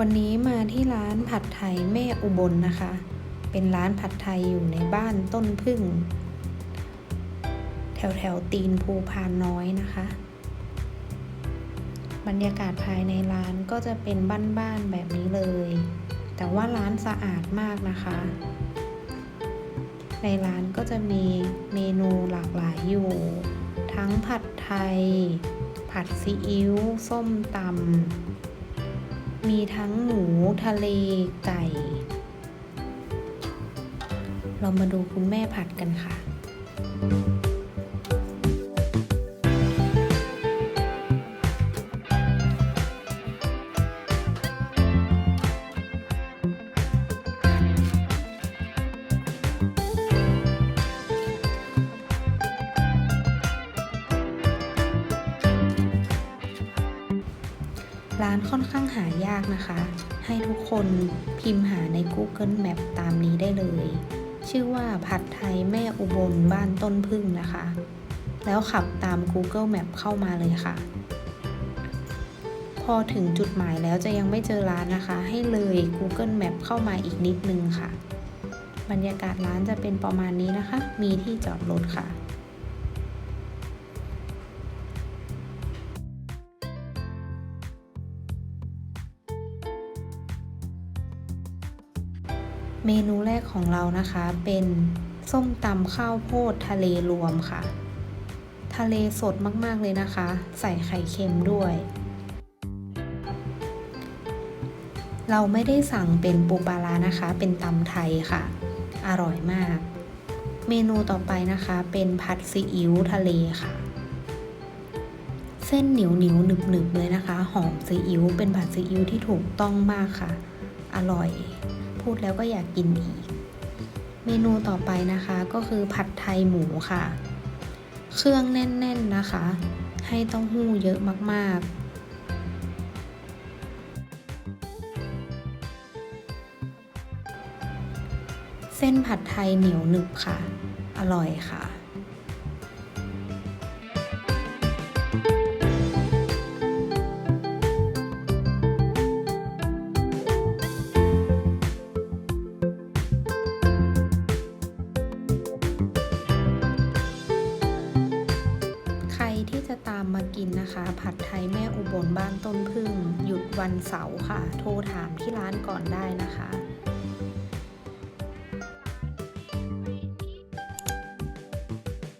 วันนี้มาที่ร้านผัดไทยแม่อุบลนะคะ เป็นร้านผัดไทยอยู่ในบ้านต้นพึ่ง แถวแถวตีนภูพานน้อยนะคะ บรรยากาศภายในร้านก็จะเป็นบ้านๆแบบนี้เลย แต่ว่าร้านสะอาดมากนะคะ ในร้านก็จะมีเมนูหลากหลายอยู่ ทั้งผัดไทย ผัดซีอิ๊วส้มตำ มีทั้งหมูทะเลไก่ เรามาดูคุณแม่ผัดกันค่ะ ร้านค่อนข้างหายากนะคะ ให้ทุกคนพิมพ์หาใน Google Map ตามนี้ได้เลย ชื่อว่าผัดไทยแม่อุบลบ้านต้นพึ่งนะคะ แล้วขับตาม Google Map เข้ามาเลยค่ะ พอถึงจุดหมายแล้วจะยังไม่เจอร้านนะคะ ให้เลย Google Map เข้ามาอีกนิดนึงค่ะ บรรยากาศร้านจะเป็นประมาณนี้นะคะ มีที่จอดรถค่ะ เมนูแรกของเรานะคะเป็นส้มตำข้าวโพดทะเลรวมค่ะ ทะเลสดมากๆเลยนะคะ ใส่ไข่เค็มด้วย เราไม่ได้สั่งเป็นปูปลาร้านะคะ เป็นตำไทยค่ะ อร่อยมาก เมนูต่อไปนะคะเป็นผัดซีอิ๊วทะเลค่ะ เส้นเหนียวเหนียวหนึบหนึบเลยนะคะ หอมซีอิ๊วเป็นผัดซีอิ๊วที่ถูกต้องมากค่ะ อร่อย พูดแล้วก็อยากกินอีก เมนูต่อไปนะคะก็คือผัดไทยหมูค่ะ เครื่องแน่นๆนะคะ ให้เต้าหู้เยอะมากๆเส้นผัดไทยเหนียวหนึบค่ะ อร่อยค่ะ ที่จะตามมากินนะคะ ผัดไทยแม่อุบลบ้านต้นพึ่ง หยุดวันเสาร์ค่ะ โทรถามที่ร้านก่อนได้นะคะ